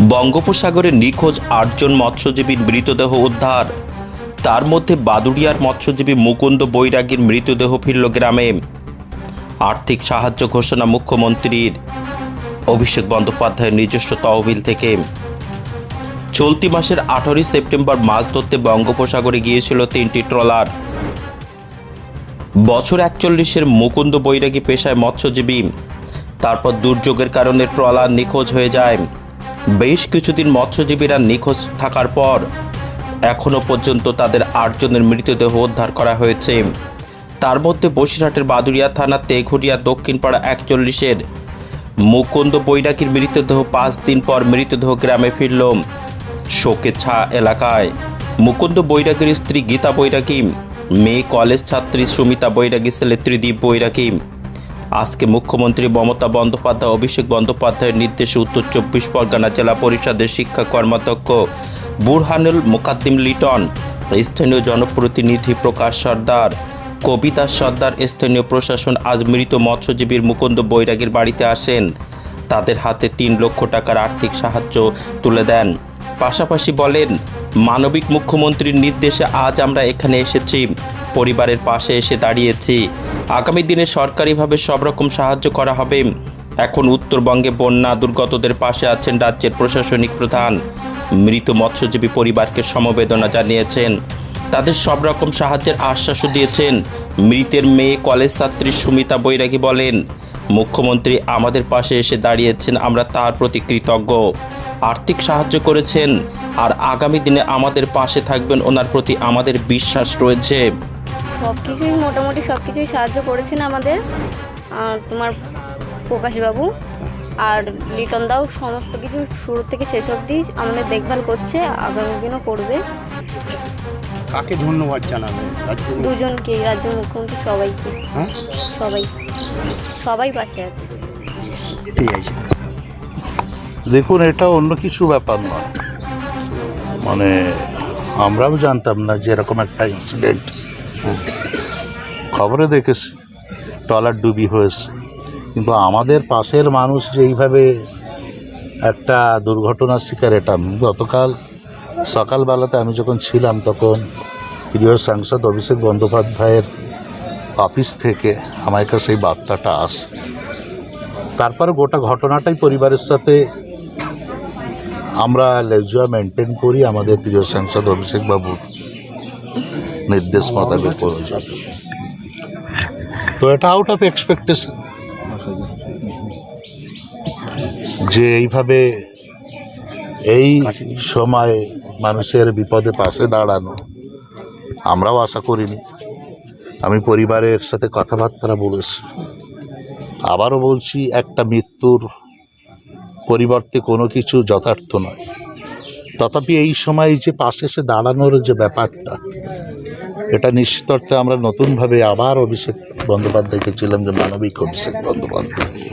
বঙ্গোপসাগরে নিখোঁজ আটজন মৎস্যজীবীর মৃতদেহ উদ্ধার। তার মধ্যে বাদুড়িয়ার মৎস্যজীবী মুকুন্দ বৈরাগীর মৃতদেহ ফিরল গ্রামে। আর্থিক সাহায্য ঘোষণা মুখ্যমন্ত্রীর। অভিষেক বন্দ্যোপাধ্যায়ের নিজস্ব তহবিল থেকে। চলতি মাসের আঠারোই সেপ্টেম্বর মাছ ধরতে বঙ্গোপসাগরে গিয়েছিল তিনটি ট্রলার। বছর একচল্লিশের মুকুন্দ বৈরাগী পেশায় মৎস্যজীবী। তারপর দুর্যোগের কারণে ট্রলার নিখোঁজ হয়ে যায়। বেশ কিছুদিন মৎস্যজীবীরা নিখোঁজ থাকার পর এখনও পর্যন্ত তাদের আটজনের মৃতদেহ উদ্ধার করা হয়েছে। তার মধ্যে বসিরহাটের বাদুরিয়া থানা, তেঘুরিয়া, দক্ষিণপাড়া একচল্লিশের মুকুন্দ বৈরাগীর মৃতদেহ পাঁচ দিন পর মৃতদেহ গ্রামে ফিরল শোকে ছা এলাকায়। মুকুন্দ বৈরাগীর স্ত্রী গীতা বৈরাগী, মেয়ে কলেজ ছাত্রী সুমিতা বৈরাগী ছেলে ত্রিদীপ বৈরাগী। আজকে মুখ্যমন্ত্রী মমতা বন্দ্যোপাধ্যায়, অভিষেক বন্দ্যোপাধ্যায়ের নির্দেশে উত্তর চব্বিশ পরগনা জেলা পরিষদের শিক্ষা কর্মাধ্যক্ষ বুরহানুল মোকাদ্দিম লিটন, স্থানীয় জনপ্রতিনিধি প্রকাশ সর্দার, কবিতা সর্দার, স্থানীয় প্রশাসন আজ মৃত মৎস্যজীবীর মুকুন্দ বৈরাগীর বাড়িতে আসেন। তাদের হাতে তিন লক্ষ টাকার আর্থিক সাহায্য তুলে দেন। পাশাপাশি বলেন, মানবিক মুখ্যমন্ত্রীর নির্দেশে আজ আমরা এখানে এসেছি। পরিবারের পাশে এসে দাঁড়িয়েছি। আগামী দিনে সরকারিভাবে সব রকম সাহায্য করা হবে। এখন উত্তরবঙ্গে বন্যা দুর্গতদের পাশে আছেন রাজ্যের প্রশাসনিক প্রধান। মৃত মৎস্যজীবী পরিবারকে সমবেদনা জানিয়েছেন। তাদের সব রকম সাহায্যের আশ্বাসও দিয়েছেন। মৃতের মেয়ে কলেজ ছাত্রী সুমিতা বৈরাগী বলেন, মুখ্যমন্ত্রী আমাদের পাশে এসে দাঁড়িয়েছেন, আমরা তার প্রতি কৃতজ্ঞ। আর্থিক সাহায্য করেছেন, আর আগামী দিনে আমাদের পাশে থাকবেন, ওনার প্রতি আমাদের বিশ্বাস রয়েছে। সব কিছুই মোটামুটি সব কিছুই সাহায্য করেছেন আমাদের। আর তোমার প্রকাশবাবু আর লিটন দাও সমস্ত কিছু শুরু থেকে শেষ অবধি আমাদের দেখভাল করছে আগামী দিনও করবে। কাকে ধন্যবাদ জানাবে? দুজনকে রাজ্য মুখ্যমন্ত্রী সবাইকে। হ্যাঁ? সবাই। সবাই পাশে আছে। আছে দেখুন এটা অন্য কিছু ব্যাপার নয়। মানে আমরাও জানতাম না যে এরকম একটা ইনসিডেন্ট খবরে দেখেছি ট্রলার ডুবি হয়েছে। কিন্তু আমাদের পাশের মানুষ যে এইভাবে একটা দুর্ঘটনার শিকার, এটা গতকাল সকালবেলাতে আমি যখন ছিলাম তখন প্রিয় সাংসদ অভিষেক বন্দ্যোপাধ্যায়ের অফিস থেকে আমার কাছে এই বার্তাটা আসে। তারপরে গোটা ঘটনাটাই পরিবারের সাথে আমরা লেজুয়া মেনটেন করি আমাদের প্রিয় সাংসদ অভিষেক বাবুর নির্দেশ মোতাবেক প্রয়োজন তো এটা আউট অফ এক্সপেকটেশন যে এইভাবে এই সময় মানুষের বিপদে পাশে দাঁড়ানো আমরাও আশা করিনি। আমি পরিবারের সাথে কথাবার্তা বলেছি। আবারও বলছি একটা মৃত্যুর পরিবর্তে কোনো কিছু যথার্থ নয়। তথাপি এই সময় যে পাশে এসে দাঁড়ানোর যে ব্যাপারটা, এটা নিশ্চিত অর্থে আমরা নতুনভাবে আবার অভিষেক বন্দ্যোপাধ্যায়কে ছিলাম যে মানবিক অভিষেক বন্দ্যোপাধ্যায়।